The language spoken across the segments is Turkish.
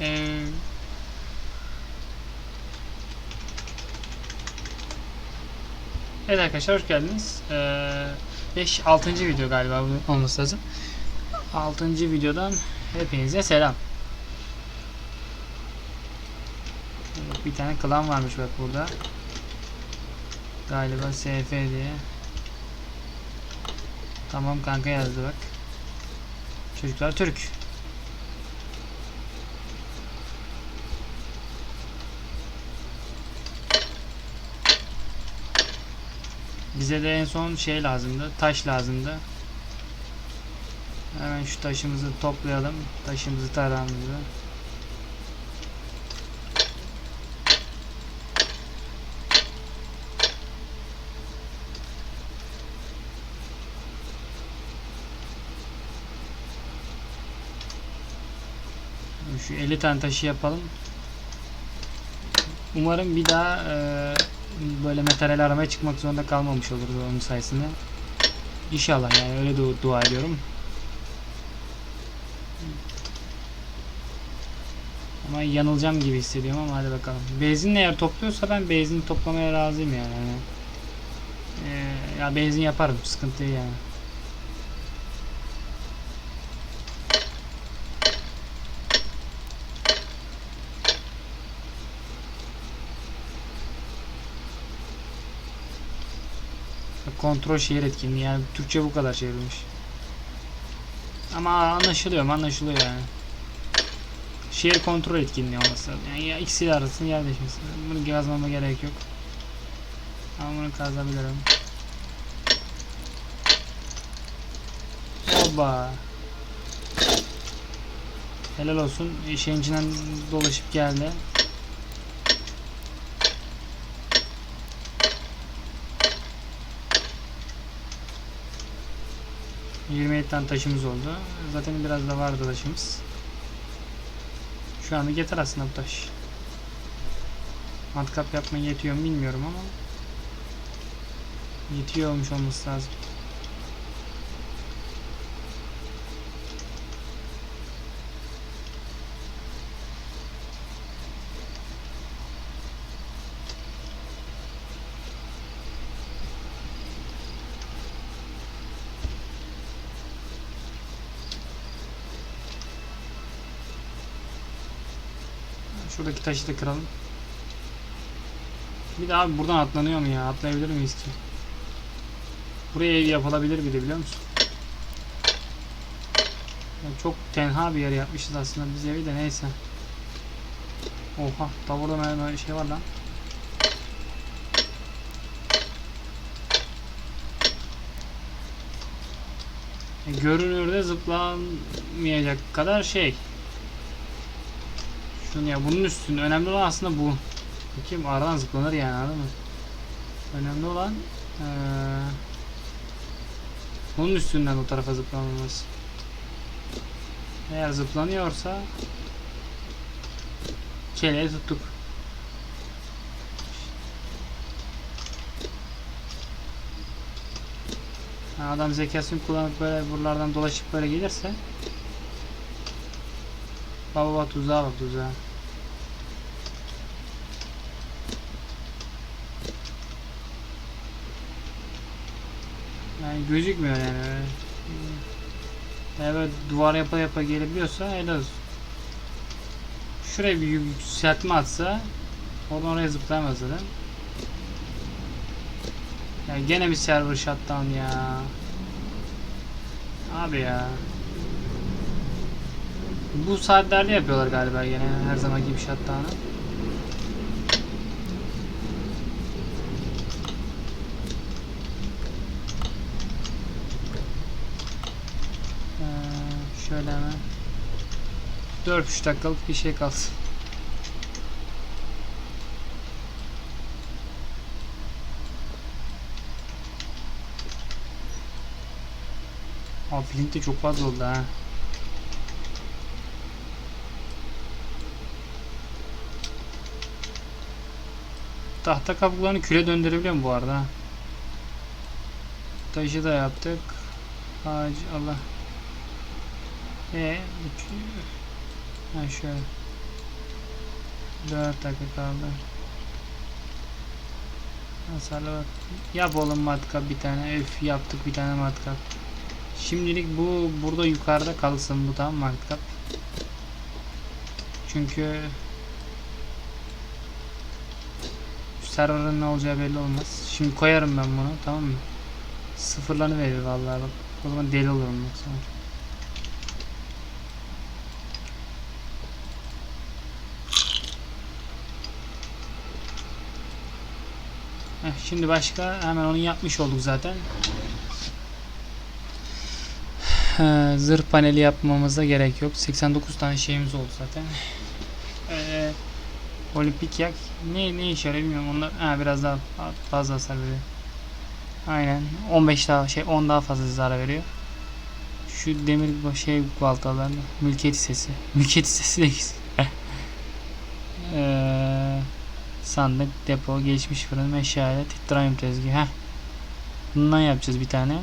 Ee, Evet arkadaşlar hoş geldiniz. 5 6. video galiba olması lazım. 6. videodan hepinize selam. Evet, Bir tane klan varmış bak burada. Galiba SF diye. Tamam kanka yazdı bak. Çocuklar Türk. Bize de en son şey lazımdı. Taş lazımdı. Hemen şu taşımızı toplayalım. Taşımızı tarağımızı. Şu 50 tane taşı yapalım. Umarım bir daha e, böyle materyal aramaya çıkmak zorunda kalmamış oluruz onun sayesinde. İnşallah yani öyle du- dua ediyorum. Ama yanılacağım gibi hissediyorum ama hadi bakalım. Benzin eğer topluyorsa ben benzin toplamaya razıyım yani. E, ya benzin yaparım sıkıntı yani. Kontrol şehir etkinliği yani Türkçe bu kadar çevrilmiş. Ama anlaşılıyor anlaşılıyor yani. Şehir kontrol etkinliği olması lazım. Yani ya ikisi arasında yer değişmesi. Bunu yazmama gerek yok. Ama bunu kazabilirim. Oba. Helal olsun. İçinden dolaşıp geldi. ...27 tane taşımız oldu. Zaten biraz da vardı taşımız. Şu anda yeter aslında bu taş. Matkap yapmaya yetiyor mu bilmiyorum ama... ...yetiyor olmuş olması lazım. Şuradaki taşı da kıralım. Bir daha abi buradan atlanıyor mu ya? Atlayabilir miyiz ki? Buraya ev yapılabilir bir de biliyor musun? Yani çok tenha bir yer yapmışız aslında biz evi de neyse. Oha, da burada merdiven şey var lan. E, Görünürde zıplamayacak kadar şey. Şunu ya bunun üstünde önemli olan aslında bu. Bakayım aradan zıplanır yani anladın mı? Önemli olan eee bunun üstünden o tarafa zıplanılması. Eğer zıplanıyorsa keleği tuttuk. Adam zekasını kullanıp böyle buralardan dolaşıp böyle gelirse Baba bak tuzağa bak tuzağa. Yani gözükmüyor yani. öyle. Böyle duvar yapa yapa gelebiliyorsa helal olsun. Şuraya bir yükseltme atsa oradan oraya zıplayamaz zaten. Ya gene bir server shutdown ya. Abi ya. Bu saatlerde yapıyorlar galiba gene her zaman gibi shutdown'ı. Ee, şöyle hemen 4-3 dakikalık bir şey kalsın. Abi flint de çok fazla oldu ha. Tahta kabuklarını küre döndürebiliyor mu bu arada? Taşı da yaptık. Ağacı Allah. E ha şöyle. 4 dakika kaldı. Hasarlı bak. Yap oğlum matkap bir tane. Öf yaptık bir tane matkap. Şimdilik bu burada yukarıda kalsın bu tam matkap. Çünkü şu serverın ne olacağı belli olmaz. Şimdi koyarım ben bunu tamam mı? Sıfırlarını verir vallahi bak. O zaman deli olurum sonra. Heh, şimdi başka hemen onu yapmış olduk zaten. Zırh paneli yapmamıza gerek yok. 89 tane şeyimiz oldu zaten. Ee, olimpik yak ne ne işe yarıyor bilmiyorum. Onlar ha, biraz daha fazla hasar veriyor. Aynen. 15 daha şey 10 daha fazla zarar veriyor. Şu demir şey baltalarını mülkiyet hissesi. Mülkiyet hissesi de. Eee sandık, depo, geçmiş fırın, meşale, titranyum tezgahı. Heh. Bundan yapacağız bir tane.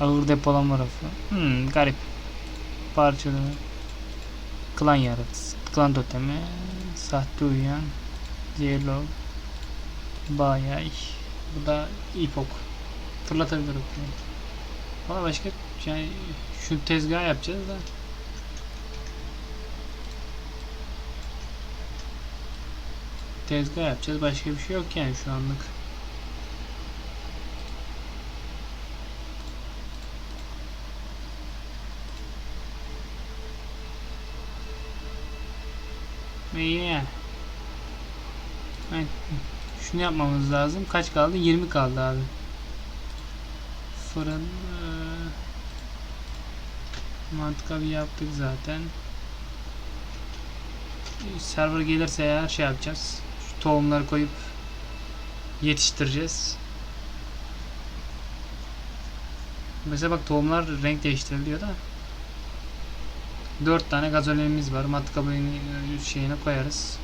Ağır depolama rafı. Hmm, garip. Parçalama. Klan yaratısı. Klan totemi. Sahte uyuyan. Zehirlog. Bayay. Bu da ipok. Fırlatabilirim. Valla başka yani şu tezgah yapacağız da. Tezgah yapacağız. Başka bir şey yok yani şu anlık. İyi. Evet. Şunu yapmamız lazım. Kaç kaldı? 20 kaldı abi. Fırın eee, mantıklı yaptık zaten. Server gelirse eğer şey yapacağız. Şu tohumları koyup yetiştireceğiz. Mesela bak tohumlar renk değiştiriliyor da. 4 tane gazolinimiz var. Matkabını şeyine koyarız.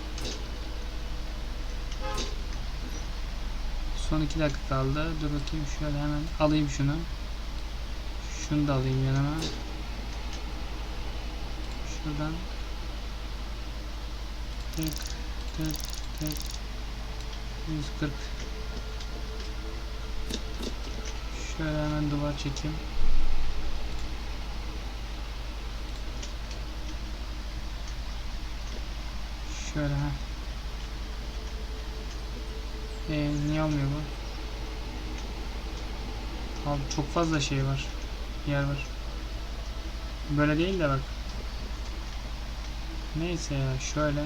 Son 2 dakika kaldı. Dur bakayım şöyle hemen alayım şunu. Şunu da alayım yanıma. Şuradan tık tık tık 140 Şöyle hemen duvar çekeyim. Şöyle ha. Ee, niye olmuyor bu? Abi çok fazla şey var. Yer var. Böyle değil de bak. Neyse ya şöyle.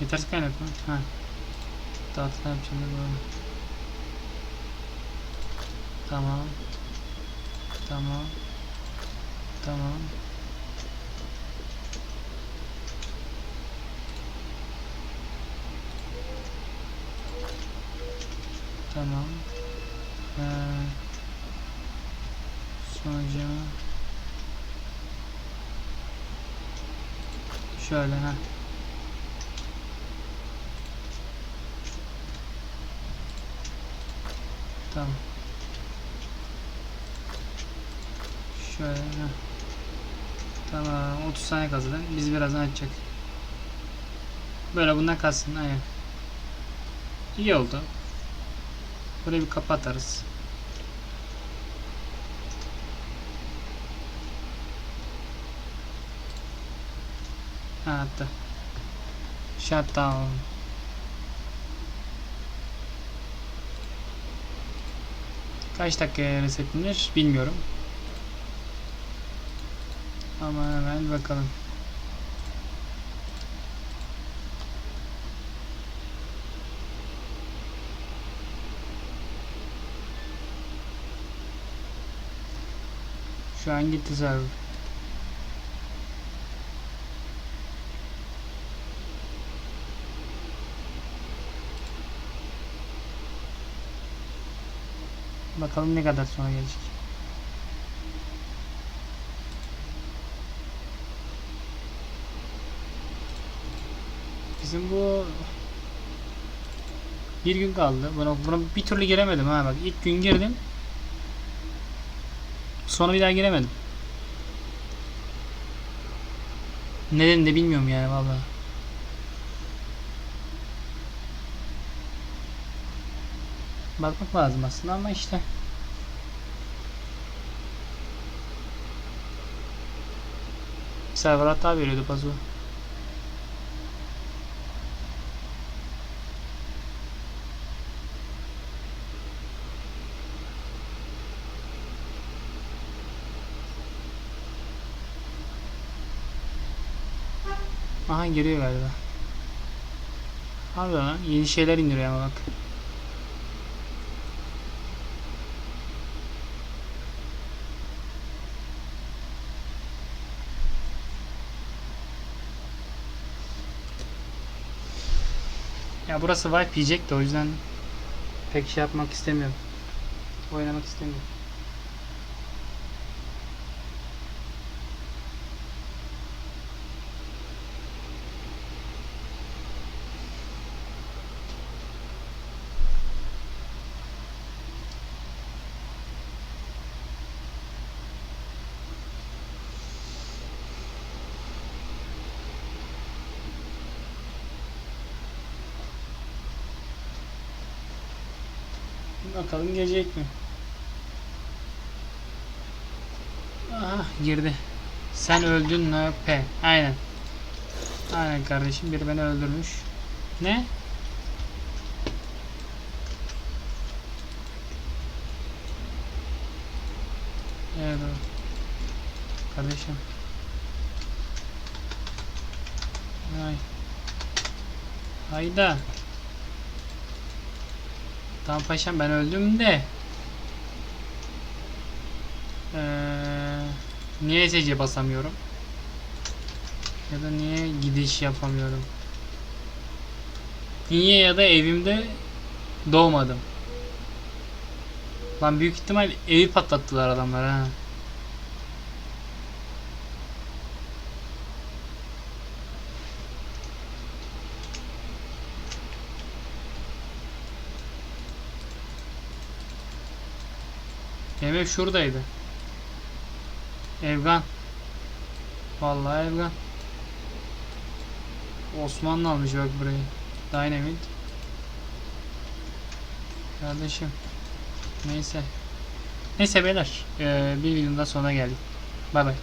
Yetersiz kaynak mı? Ha. Dağıtılan yapacağım da böyle. Tamam. Tamam. Tamam. Tamam. Ee, sonucu şöyle ha. Tamam. Şöyle ha. Tamam 30 saniye kazıdı. Biz birazdan açacak. Böyle bundan kalsın aynen. İyi oldu. Burayı bir kapatarız. Ha hatta. Shutdown. Kaç dakikaya resetlenir bilmiyorum. Ama hemen bakalım. Şu an gitti server. Bakalım ne kadar sonra gelecek. Bizim bu bir gün kaldı. Buna, buna bir türlü giremedim ha bak. ilk gün girdim. Sonra bir daha giremedim. Nedenini de bilmiyorum yani vallahi. Bakmak lazım aslında ama işte. Server hata veriyordu pazu. Aha giriyor galiba. Abi lan yeni şeyler indiriyor ama bak. Ya burası wipe yiyecek de o yüzden pek şey yapmak istemiyorum. Oynamak istemiyorum. Bakalım gelecek mi? Aha girdi. Sen öldün? P. Aynen. Aynen kardeşim biri beni öldürmüş. Ne? Evet. Kardeşim. Ay. Hayda. Tamam paşam ben öldüm de. Ee, niye SC basamıyorum? Ya da niye gidiş yapamıyorum? Niye ya da evimde doğmadım? Lan büyük ihtimal evi patlattılar adamlar ha. Ev şuradaydı. Evgan. Vallahi Evgan. Osmanlı almış bak burayı. Dynamite. Kardeşim. Neyse. Neyse beyler. Ee, bir videonun daha sonuna geldik. Bay bay.